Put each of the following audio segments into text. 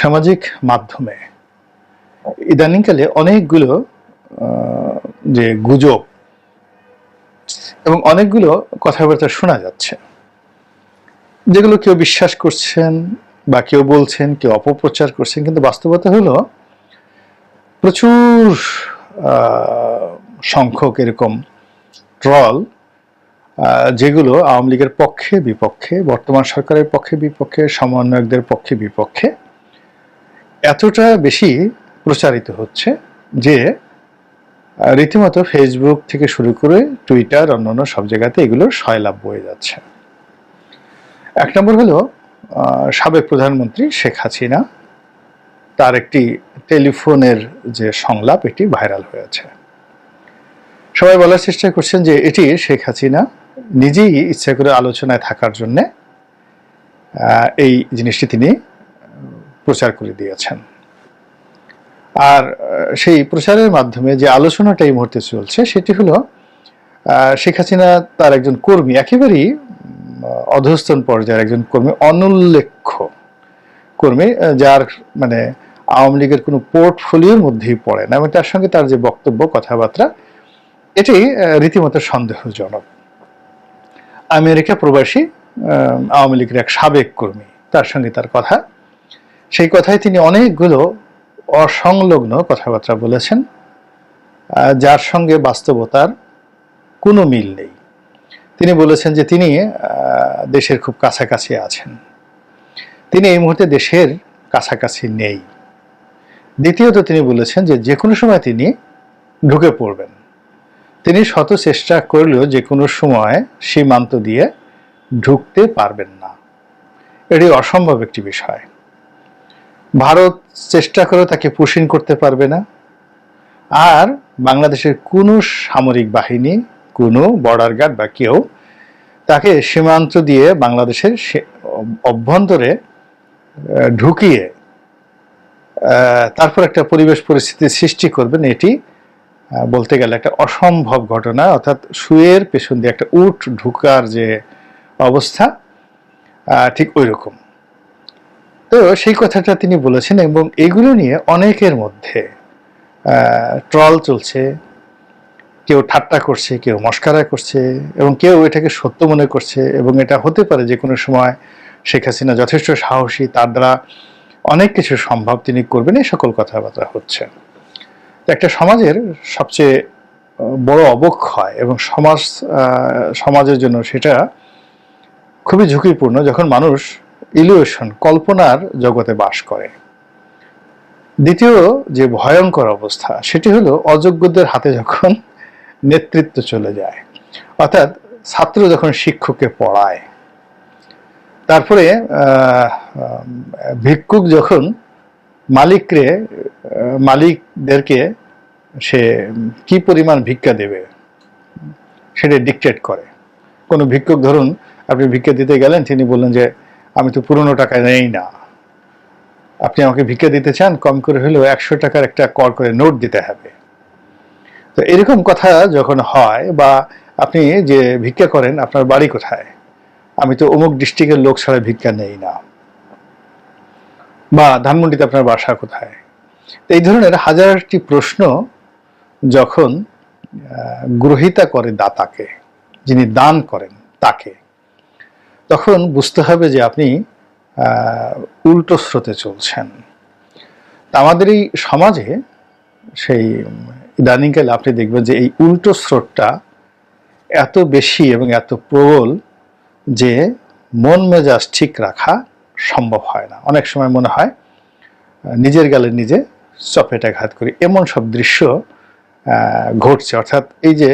সামাজিক মাধ্যমে ইদানিংকালে অনেকগুলো যে গুজব এবং অনেকগুলো কথাবার্তা শোনা যাচ্ছে, যেগুলো কেউ বিশ্বাস করছেন বা কেউ বলছেন, কেউ অপপ্রচার করছেন, কিন্তু বাস্তবতা হলো প্রচুর সংখ্যক এরকম ট্রল যেগুলো আওয়ামী লীগের পক্ষে বিপক্ষে বর্তমান সরকারের পক্ষে বিপক্ষে সমন্বয়কদের পক্ষে বিপক্ষে এতটা বেশি প্রচারিত হচ্ছে যে রীতিমতো ফেসবুক থেকে শুরু করে টুইটার অন্যান্য সব জায়গাতে এগুলোর সয়লাভ বয়ে যাচ্ছে। এক নম্বর হলো সাবেক প্রধানমন্ত্রী শেখ হাসিনা, তার একটি টেলিফোনের যে সংলাপ, এটি ভাইরাল হয়েছে সবাই বলার চেষ্টা করছেন যে, এটি শেখ হাসিনা নিজেই ইচ্ছা করে আলোচনায় থাকার জন্যে এই জিনিসটি তিনি প্রচার করে দিয়েছেন। আর সেই প্রচারের মাধ্যমে যে আলোচনাটা এই মুহূর্তে চলছে সেটি হলো শেখ হাসিনা তার একজন কর্মী, একেবারেই অধস্তন পর্যায়ের একজন কর্মী, অনুল্লেখ্য কর্মী যার মানে আওয়ামী লীগের কোনো পোর্টফোলিওর মধ্যেই পড়ে না। এবং তার সঙ্গে তার যে বক্তব্য, কথাবার্তা, এটি রীতিমতো সন্দেহজনক। আমেরিকা প্রবাসী আওয়ামী লীগের এক সাবেক কর্মী, তার সঙ্গে তার কথা সেই কথায় তিনি অনেকগুলো অসংলগ্ন কথাবার্তা বলেছেন যার সঙ্গে বাস্তবতার কোনো মিল নেই। তিনি বলেছেন যে তিনি দেশের খুব কাছাকাছি আছেন। তিনি এই মুহূর্তে দেশের কাছাকাছি নেই। দ্বিতীয়ত তিনি বলেছেন যে যে কোনো সময় তিনি ঢুকে পড়বেন। তিনি শত চেষ্টা করলেও যে কোনো সময় সীমান্ত দিয়ে ঢুকতে পারবেন না। এটি অসম্ভব একটি বিষয়। ভারত চেষ্টা করে তাকে পুশিন করতে পারবে না। আর বাংলাদেশের কোনো সামরিক বাহিনী, কোনো বর্ডার গার্ড বা কেউ তাকে সীমান্ত দিয়ে বাংলাদেশের অভ্যন্তরে ঢুকিয়ে তারপর একটা পরিবেশ পরিস্থিতি সৃষ্টি করবেন। এটি বলতে গেলে একটা অসম্ভব ঘটনা। অর্থাৎ শুয়ের পেছন দিয়ে একটা উট ঢুকার যে অবস্থা ঠিক ওই রকম তো সেই কথাটা তিনি বলেছেন এবং এগুলো নিয়ে অনেকের মধ্যে ট্রল চলছে। কেউ ঠাট্টা করছে, কেউ মস্কারা করছে এবং কেউ এটাকে সত্য মনে করছে এবং এটা হতে পারে যে কোনো সময় শেখ হাসিনা যথেষ্ট সাহসী, তার দ্বারা অনেক কিছু সম্ভব তিনি করবেন, এই সকল কথাবার্তা হচ্ছে। একটা সমাজের সবচেয়ে বড় অবক্ষয় এবং সমাজ সমাজের জন্য সেটা খুবই ঝুঁকিপূর্ণ যখন মানুষ ইলিউশন কল্পনার জগতে বাস করে। দ্বিতীয় যে ভয়ঙ্কর অবস্থা সেটি হলো অযোগ্যদের হাতে যখন নেতৃত্ব চলে যায় অর্থাৎ ছাত্র যখন শিক্ষককে পড়ায় তারপরে ভিক্ষুক যখন মালিকরে আহ, মালিকদেরকে সে কি পরিমাণ ভিক্ষা দেবে সেটা ডিকটেট করে। কোনো ভিক্ষুক ধরুন আপনি ভিক্ষা দিতে গেলেন তিনি বললেন যে আমি তো পুরনো টাকা নেই না। আপনি আমাকে ভিক্ষা দিতে চান, কম করে হলেও একশো টাকার একটা কর করে নোট দিতে হবে। তো এরকম কথা যখন হয় বা আপনি যে ভিক্ষা করেন, আপনার বাড়ি কোথায়? আমি তো অমুক ডিস্ট্রিক্টের লোক ছাড়া ভিক্ষা নেই না। বা ধানমন্ডিতে আপনার বাসা কোথায়? এই ধরনের হাজারটি প্রশ্ন যখন গ্রহিতা করে দাতাকে, যিনি দান করেন তাকে তখন বুঝতে হবে যে আপনি উল্টো স্রোতে চলছেন। আমাদের এই সমাজে সেই ইদানিংকালে আপনি দেখবেন যে এই উল্টো স্রোতটা এত বেশি এবং এত প্রবল যে মন মেজাজ ঠিক রাখা সম্ভব হয় না। অনেক সময় মনে হয়, নিজের গালে নিজে চপেটাঘাত করি। এমন সব দৃশ্য ঘটছে। অর্থাৎ এই যে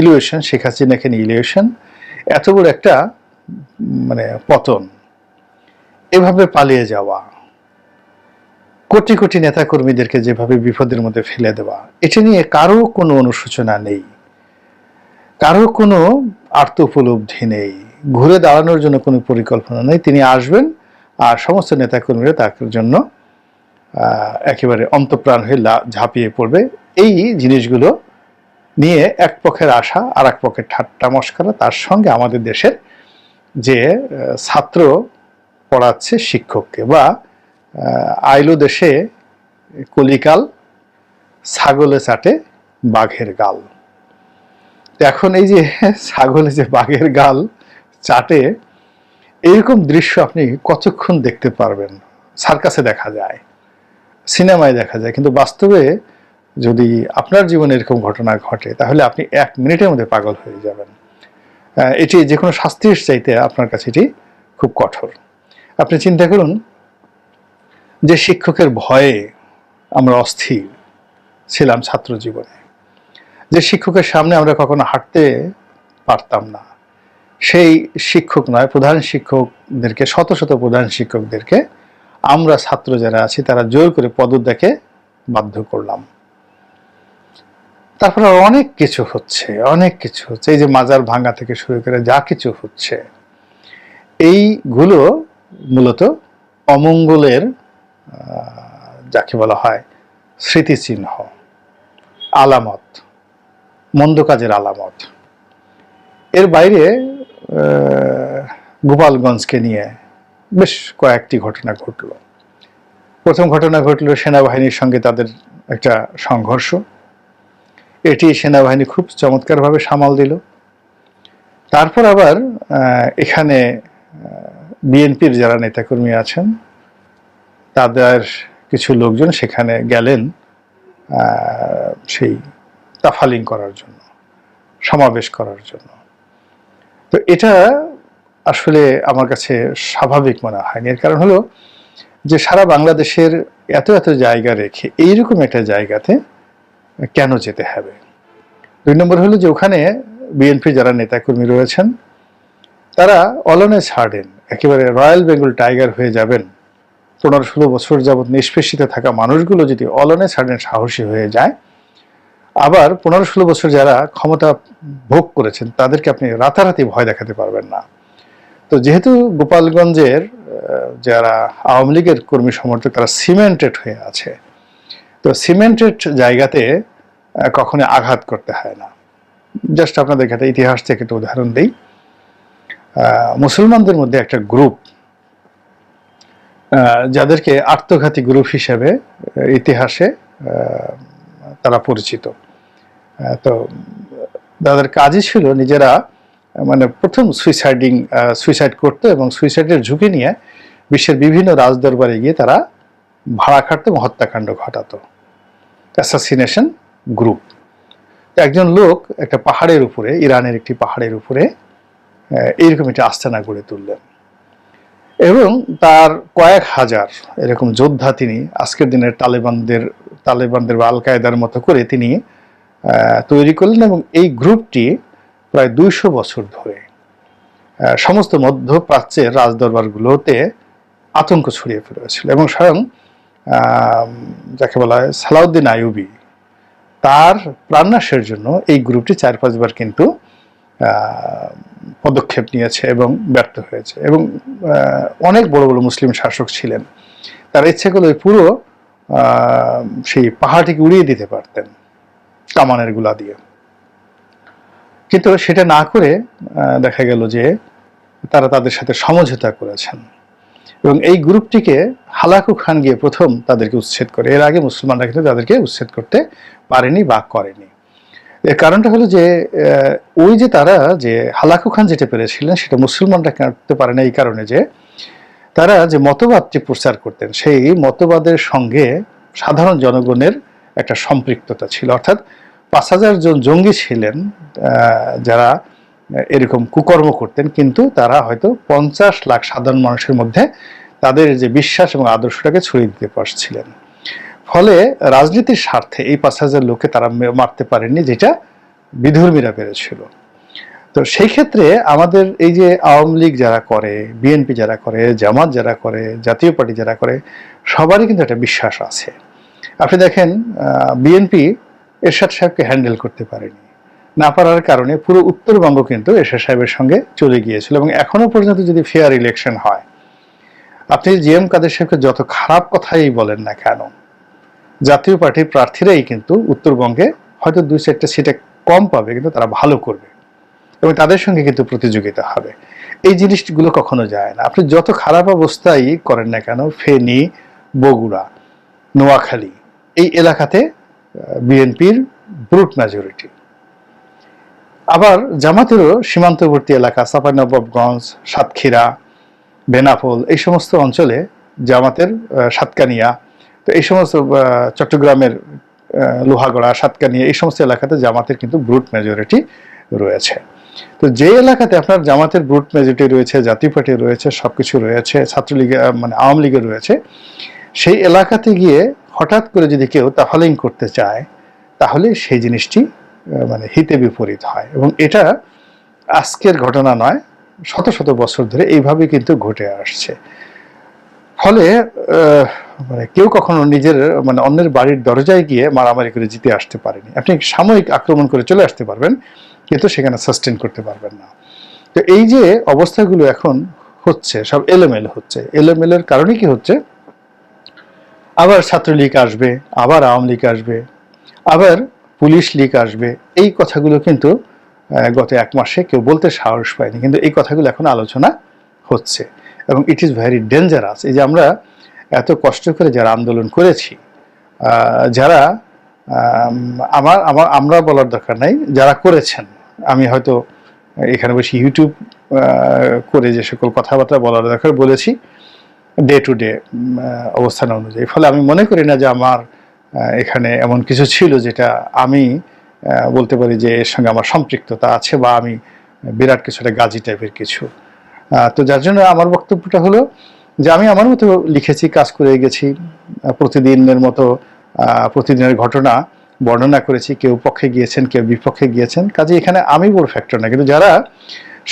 ইলিউশন শেখ হাসিনাকে নিয়ে ইলিউশন এত বড় একটা মানে পতন। এভাবে পালিয়ে যাওয়া। কোটি কোটি নেতাকর্মীদেরকে যেভাবে বিপদের মধ্যে ফেলে দেওয়া, এটা নিয়ে কারও কোনো অনুশোচনা নেই। কারও কোনো আর্থ উপলব্ধি নেই। ঘুরে দাঁড়ানোর জন্য কোনো পরিকল্পনা নেই। তিনি আসবেন আর সমস্ত নেতাকর্মীরা তার জন্য একেবারে অন্তপ্রাণ হয়ে ঝাঁপিয়ে পড়বে। এই জিনিসগুলো নিয়ে এক পক্ষের আশা আর এক পক্ষের ঠাট্টা, মস্করা তার সঙ্গে আমাদের দেশের যে ছাত্র পড়াচ্ছে শিক্ষককে বা আইলো দেশে কলিকাল ছাগলে চাটে বাঘের গাল। এখন এই যে ছাগলে যে বাঘের গাল চাটে, এইরকম দৃশ্য আপনি কতক্ষণ দেখতে পারবেন? সার্কাসে দেখা যায়, সিনেমায় দেখা যায়, কিন্তু বাস্তবে যদি আপনার জীবনে এরকম ঘটনা ঘটে, তাহলে আপনি এক মিনিটের মধ্যে পাগল হয়ে যাবেন। এটি যে কোনো শাস্তির চাইতে আপনার কাছে এটি খুব কঠোর। আপনি চিন্তা করুন, যে শিক্ষকের ভয়ে আমরা অস্থির ছিলাম ছাত্র জীবনে, যে শিক্ষকের সামনে আমরা কখনো হাঁটতে পারতাম না। সেই শিক্ষক নয়, প্রধান শিক্ষকদেরকে, শত শত প্রধান শিক্ষকদেরকে আমরা ছাত্র যারা আছি, তারা জোর করে পদত্যাগে বাধ্য করলাম। তারপরে অনেক কিছু হচ্ছে, অনেক কিছু হচ্ছে। এই যে মাজার ভাঙা থেকে শুরু করে যা কিছু হচ্ছে, এইগুলো মূলত অমঙ্গলের যাকে বলা হয় স্মৃতিচিহ্ন, আলামত, মন্দ কাজের আলামত। এর বাইরে গোপালগঞ্জকে নিয়ে বেশ কয়েকটি ঘটনা ঘটল। প্রথম ঘটনা ঘটল সেনাবাহিনীর সঙ্গে তাদের একটা সংঘর্ষ। এটি সেনাবাহিনী খুব চমৎকারভাবে সামাল দিল। তারপর আবার এখানে বিএনপির যারা নেতাকর্মী আছেন, তাদের কিছু লোকজন সেখানে গেলেন সেই তাফালিং করার জন্য, সমাবেশ করার জন্য। তো এটা আসলে আমার কাছে স্বাভাবিক মনে হয়নি। এর কারণ হলো যে সারা বাংলাদেশের এত এত জায়গা রেখে, এইরকম একটা জায়গাতে কেন যেতে হবে? দুই নম্বর হলো যে ওখানে বিএনপি যারা নেতাকর্মী রয়েছেন, তারা অলনে ছাড়েন, একেবারে রয়্যাল বেঙ্গল টাইগার হয়ে যাবেন। পনেরো ষোলো বছর যাবৎ নিষ্পেষিত থাকা মানুষগুলো যদি অলনে ছাড়েন, সাহসী হয়ে যায়, আবার পনেরো ষোলো বছর যারা ক্ষমতা ভোগ করেছেন, তাদেরকে আপনি রাতারাতি ভয় দেখাতে পারবেন না। তো যেহেতু গোপালগঞ্জের যারা আওয়ামী লীগের কর্মী সমর্থক, তারা সিমেন্টেড হয়ে আছে তো সিমেন্টেড জায়গাতে কখনো আঘাত করতে হয় না। জাস্ট আপনাদেরকে একটা ইতিহাস থেকে একটা উদাহরণ দিই। মুসলমানদের মধ্যে একটা গ্রুপ যাদেরকে আত্মঘাতী গ্রুপ হিসেবে ইতিহাসে তারা পরিচিত। তো তাদের কাজই ছিল নিজেরা মানে প্রথম সুইসাইডিং সুইসাইড করতো এবং সুইসাইডের ঝুঁকি নিয়ে বিশ্বের বিভিন্ন রাজদরবারে গিয়ে তারা ভাড়া খাটতো এবং হত্যাকাণ্ড ঘটাতো। অ্যাসাসিনেশন গ্রুপ একজন লোক একটা পাহাড়ের উপরে, ইরানের একটি পাহাড়ের উপরে এইরকম একটি আস্তানা গড়ে তুললেন। এবং তার কয়েক হাজার এরকম যোদ্ধা তিনি, আজকের দিনের তালেবানদের তালেবানদের বা আল কায়দার মতো করে তিনি তৈরি করলেন এবং এই গ্রুপটি প্রায় দুইশো বছর ধরে সমস্ত মধ্যপ্রাচ্যের রাজদরবারগুলোতে আতঙ্ক ছড়িয়ে ফেলেছিল এবং স্বয়ং যাকে বলা হয় সালাউদ্দিন আয়ুবি তার প্রাণনাশের জন্য এই গ্রুপটি চার পাঁচবার কিন্তু পদক্ষেপ নিয়েছে এবং ব্যর্থ হয়েছে। এবং অনেক বড় বড় মুসলিম শাসক ছিলেন। তার ইচ্ছে করলে পুরো সেই পাহাড়টিকে উড়িয়ে দিতে পারতেন কামানেরগুলা দিয়ে। কিন্তু সেটা না করে দেখা গেল যে তারা তাদের সাথে সমঝোতা করেছেন। এবং এই গ্রুপটিকে হালাকু খান গিয়ে প্রথম তাদেরকে উচ্ছেদ করে। এর আগে মুসলমানরা কিন্তু তাদেরকে উচ্ছেদ করতে পারেনি বা করেনি। এর কারণটা হলো যে ওই যে তারা যে হালাকু খান যেটা পেরেছিলেন, সেটা মুসলমানরা করতে পারে না এই কারণে যে, তারা যে মতবাদটি প্রচার করতেন, সেই মতবাদের সঙ্গে সাধারণ জনগণের একটা সম্পৃক্ততা ছিল। অর্থাৎ পাঁচ হাজার জন জঙ্গি ছিলেন যারা এরকম কুকর্ম করতেন, কিন্তু তারা হয়তো পঞ্চাশ লাখ সাধারণ মানুষের মধ্যে তাদের যে বিশ্বাস এবং আদর্শটাকে ছড়িয়ে দিতে পারছিলেন। ফলে রাজনীতির স্বার্থে এই পাঁচ হাজার লোককে তারা মারতে পারেননি, যেটা বিধর্মীরা পেরেছিল। তো সেই ক্ষেত্রে আমাদের এই যে আওয়ামী লীগ যারা করে, বিএনপি যারা করে, জামাত যারা করে, জাতীয় পার্টি যারা করে, সবারই কিন্তু একটা বিশ্বাস আছে। আপনি দেখেন বিএনপি এরশাদ সাহেবকে হ্যান্ডেল করতে পারেনি। না পারার কারণে পুরো উত্তরবঙ্গ কিন্তু এরশাদ সাহেবের সঙ্গে চলে গিয়েছিল এবং এখনও পর্যন্ত যদি ফেয়ার ইলেকশন হয়, আপনি জি এম কাদের সাহেবকে যত খারাপ কথাই বলেন না কেন, জাতীয় পার্টির প্রার্থীরাই কিন্তু উত্তরবঙ্গে হয়তো দুই চারটা সিটে কম পাবে, কিন্তু তারা ভালো করবে এবং তাদের সঙ্গে কিন্তু প্রতিযোগিতা হবে। এই জিনিসগুলো কখনো যায় না। আপনি যত খারাপ অবস্থাই করেন না কেন, ফেনী, বগুড়া, নোয়াখালী, এই এলাকাতে বিএনপির ব্রুট মেজরিটি আবার জামাতেরও সীমান্তবর্তী এলাকা চাঁপাইনবাবগঞ্জ সাতক্ষীরা, বেনাপোল, এই সমস্ত অঞ্চলে জামাতের সাতকানিয়া, তো এই সমস্ত চট্টগ্রামের লোহাগড়া, সাতকানিয়া, এই সমস্ত এলাকাতে জামাতের কিন্তু ব্রুট মেজরিটি রয়েছে। তো যে এলাকাতে আপনার জামাতের ব্রুট মেজরিটি রয়েছে জাতীয় পার্টি রয়েছে সব কিছু রয়েছে, ছাত্রলীগ মানে আওয়ামী লীগের রয়েছে, সেই এলাকাতে গিয়ে হঠাৎ করে যদি কেউ তাফালিং করতে চায়, তাহলে সেই জিনিসটি মানে হিতে বিপরীত হয়। এবং এটা আজকের ঘটনা নয়, শত শত বছর ধরে এইভাবে কিন্তু ঘটে আসছে। ফলে মানে কেউ কখনো নিজের মানে অন্যের বাড়ির দরজায় গিয়ে মারামারি করে জিতে আসতে পারেনি। আপনি সাময়িক আক্রমণ করে চলে আসতে পারবেন, কিন্তু সেখানে সাস্টেন করতে পারবেন না। তো এই যে অবস্থাগুলো এখন হচ্ছে, সব এলোমেলো হচ্ছে। এলোমেলোর কারণে কি হচ্ছে? আবার ছাত্রলীগ আসবে, আবার আওয়ামী লীগ আসবে, আবার পুলিশ লীগ আসবে, এই কথাগুলো কিন্তু গত এক মাসে কেউ বলতে সাহস পায়নি, কিন্তু এই কথাগুলো এখন আলোচনা হচ্ছে। এবং ইট ইজ ভেরি ডেঞ্জারাস এই যে আমরা এত কষ্ট করে যারা আন্দোলন করেছি যারা আমার আমার, আমরা বলার দরকার নাই, যারা করেছেন, আমি হয়তো এখানে বসে ইউটিউব করে যে সকল কথাবার্তা বলার দরকার বলেছি ডে টু ডে অবস্থান অনুযায়ী। ফলে আমি মনে করি না যে আমার এখানে এমন কিছু ছিল যেটা আমি বলতে পারি যে এর সঙ্গে আমার সম্পৃক্ততা আছে বা আমি বিরাট কিছু একটা গাজী টাইপের কিছু। তো যার জন্য আমার বক্তব্যটা হলো যে আমি আমার মতো লিখেছি, কাজ করে গেছি প্রতিদিনের মতো প্রতিদিনের ঘটনা বর্ণনা করেছি, কেউ পক্ষে গিয়েছেন, কেউ বিপক্ষে গিয়েছেন। কাজে এখানে আমি বড় ফ্যাক্টর না, কিন্তু যারা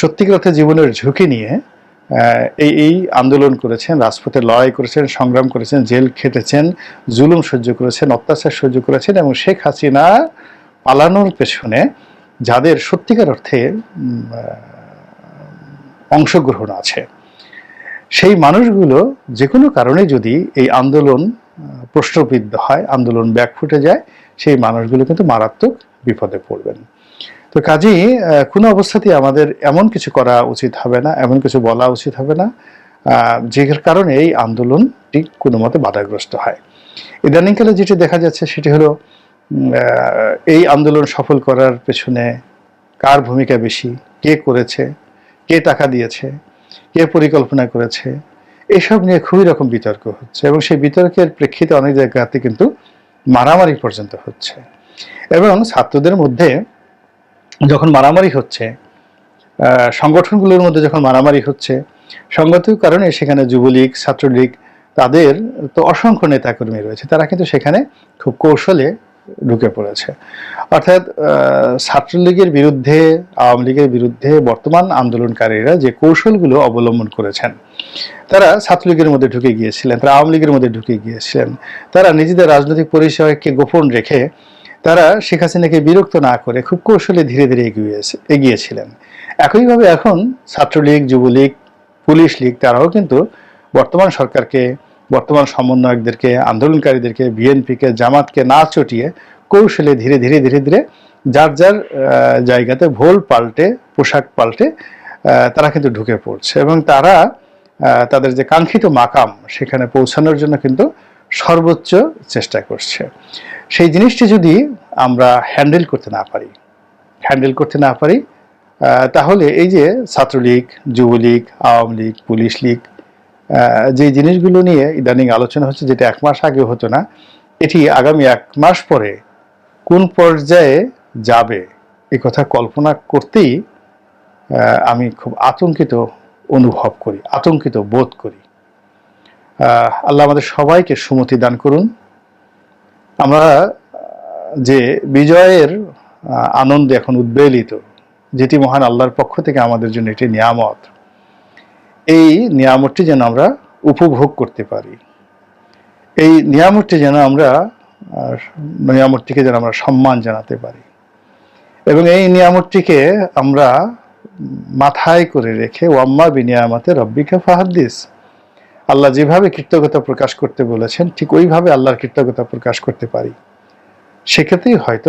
সত্যিকার অর্থে জীবনের ঝুঁকি নিয়ে এই এই আন্দোলন করেছেন, রাজপথে লড়াই করেছেন, সংগ্রাম করেছেন, জেল খেটেছেন, জুলুম সহ্য করেছেন, অত্যাচার সহ্য করেছেন এবং শেখ হাসিনা পালানোর পেছনে যাদের সত্যিকার অর্থে অংশগ্রহণ আছে, সেই মানুষগুলো যে কোনো কারণে যদি এই আন্দোলন প্রশ্নবিদ্ধ হয়, আন্দোলন ব্যাক ফুটে যায়, সেই মানুষগুলো কিন্তু মারাত্মক বিপদে পড়বেন। তো কাজেই কোনো অবস্থাতেই আমাদের এমন কিছু করা উচিত হবে না, এমন কিছু বলা উচিত হবে না যে কারণে এই আন্দোলনটি কোনো মতে বাধাগ্রস্ত হয়। ইদানিংকালে যেটি দেখা যাচ্ছে সেটি হলো এই আন্দোলন সফল করার পেছনে কার ভূমিকা বেশি, কে করেছে, কে টাকা দিয়েছে, কে পরিকল্পনা করেছে, এসব নিয়ে খুবই রকম বিতর্ক হচ্ছে এবং সেই বিতর্কের প্রেক্ষিতে অনেক জায়গাতে কিন্তু মারামারি পর্যন্ত হচ্ছে। এবং ছাত্রদের মধ্যে যখন মারামারি হচ্ছে সংগঠনগুলোর মধ্যে যখন মারামারি হচ্ছে সঙ্গত কারণে সেখানে যুবলীগ, ছাত্রলীগ, তাদের তো অসংখ্য নেতাকর্মী রয়েছে, তারা কিন্তু সেখানে খুব কৌশলে ঢুকে পড়েছে। অর্থাৎ ছাত্রলীগের বিরুদ্ধে, আওয়ামী লীগের বিরুদ্ধে বর্তমান আন্দোলনকারীরা যে কৌশলগুলো অবলম্বন করেছেন, তারা ছাত্রলীগের মধ্যে ঢুকে গিয়েছিলেন, তারা আওয়ামী লীগের মধ্যে ঢুকে গিয়েছিলেন। তারা নিজেদের রাজনৈতিক পরিচয়কে গোপন রেখে তারা শেখ হাসিনাকে বিরক্ত না করে খুব কৌশলে ধীরে ধীরে এগিয়েছে এগিয়েছিলেন। একইভাবে এখন ছাত্রলীগ, যুবলীগ, পুলিশ লীগ, তারাও কিন্তু বর্তমান সরকারকে, বর্তমান সমন্বয়কদেরকে, আন্দোলনকারীদেরকে, বিএনপিকে, জামাতকে না চটিয়ে কৌশলে ধীরে ধীরে ধীরে ধীরে যার যার জায়গাতে ভোল পাল্টে, পোশাক পাল্টে তারা কিন্তু ঢুকে পড়ছে এবং তারা তাদের যে কাঙ্ক্ষিত মাকাম সেখানে পৌঁছানোর জন্য কিন্তু সর্বোচ্চ চেষ্টা করছে। সেই জিনিসটি যদি আমরা হ্যান্ডেল করতে না পারি, হ্যান্ডেল করতে না পারি তাহলে এই যে Chhatra League, Jubo League, Awami league, police league যে জিনিসগুলো নিয়ে ইদানিং আলোচনা হচ্ছে, যেটা এক মাস আগে হতো না, এটি আগামী এক মাস পরে কোন পর্যায়ে যাবে এই কথা কল্পনা করতেই আমি খুব আতঙ্কিত অনুভব করি, আতঙ্কিত বোধ করি। আল্লাহ আমাদের সবাইকে সুমতি দান করুন। আমরা যে বিজয়ের আনন্দে এখন উদ্বেলিত, যেটি মহান আল্লাহর পক্ষ থেকে আমাদের জন্য একটি নিয়ামত, এই নিয়ামতটি যেন আমরা উপভোগ করতে পারি। এই নিয়ামতটি যেন আমরা নিয়ামতটিকে যেন আমরা সম্মান জানাতে পারি। এবং এই নিয়ামতটিকে আমরা মাথায় করে রেখে, ওয়াম্মা বিনিয়ামাতে রব্বিকা ফাহাদ্দিস আল্লাহ যেভাবে কৃতজ্ঞতা প্রকাশ করতে বলেছেন, ঠিক ওইভাবে আল্লাহর কৃতজ্ঞতা প্রকাশ করতে পারি। সেক্ষেত্রেই হয়তো